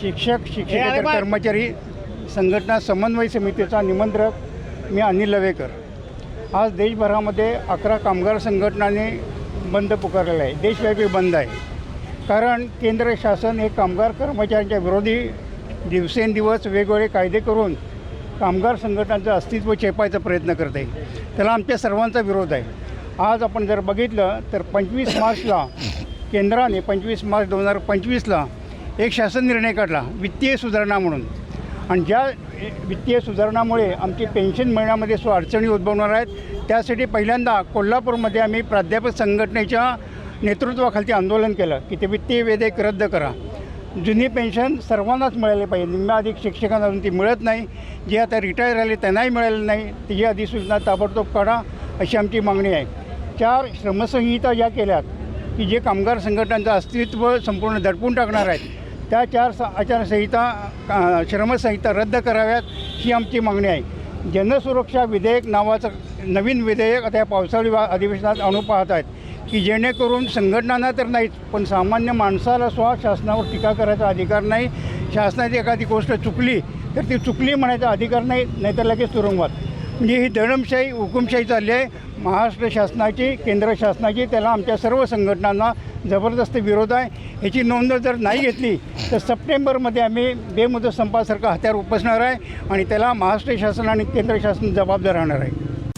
शिक्षक शिक्षकेतर कर्मचारी संघटना समन्वय समितीचा निमंत्रक मी अनिल लवेकर. आज देशभरामध्ये अकरा कामगार संघटनांनी बंद पुकारलेला आहे. देशव्यापी बंद आहे. कारण केंद्र शासन हे कामगार कर्मचाऱ्यांच्या विरोधी दिवसेंदिवस वेगवेगळे कायदे करून कामगार संघटनांचं अस्तित्व चेपायचा प्रयत्न करत आहे. त्याला आमच्या सर्वांचा विरोध आहे. आज आपण जर बघितलं तर पंचवीस मार्चला केंद्राने पंचवीस मार्च दोन हजार पंचवीसला एक शासन निर्णय काढला वित्तीय सुधारणा म्हणून. आणि ज्या ए, वित्तीय सुधारणामुळे आमची पेन्शन मिळण्यामध्ये सो अडचणी उद्भवणार आहेत त्यासाठी पहिल्यांदा कोल्हापूरमध्ये आम्ही प्राध्यापक संघटनेच्या नेतृत्वाखालती आंदोलन केलं की ते वित्तीय विधेयक रद्द करा. जुनी पेन्शन सर्वांनाच मिळाली पाहिजे निम्म्या अधिक शिक्षकांना अजून ती मिळत नाही जे आता रिटायर झाले त्यांनाही मिळाले नाही त्याची अधिसूचना ताबडतोब काढा अशी आमची मागणी आहे. चार श्रमसंहिता ज्या केल्यात. की जे कामगार संघटनांचं अस्तित्व संपूर्ण दडपून टाकणार आहेत त्या चार स आचारसंहिता श्रमसंहिता रद्द कराव्यात ही आमची मागणी आहे. जनसुरक्षा विधेयक नावाचं नवीन विधेयक आता या पावसाळी अधिवेशनात आणू पाहत आहेत की जेणेकरून संघटनांना तर नाहीच पण सामान्य माणसाला सुद्धा शासनावर टीका करायचा अधिकार नाही. शासनाची एखादी गोष्ट चुकली तर ती चुकली म्हणायचा अधिकार नाही नाहीतर लगेच तुरुंगात म्हणजे ही दडमशाही हुकुमशाही चालली आहे. महाराष्ट्र शासनाची केंद्र शासनाची त्याला आमच्या सर्व संघटनांना जबरदस्त विरोध आहे. ह्याची नोंद जर नाही घेतली तर सप्टेंबरमध्ये आम्ही बेमुदत संपासारखं हत्यार उपसणार आहे आणि त्याला महाराष्ट्र शासन आणि केंद्र शासन जबाबदार राहणार आहे.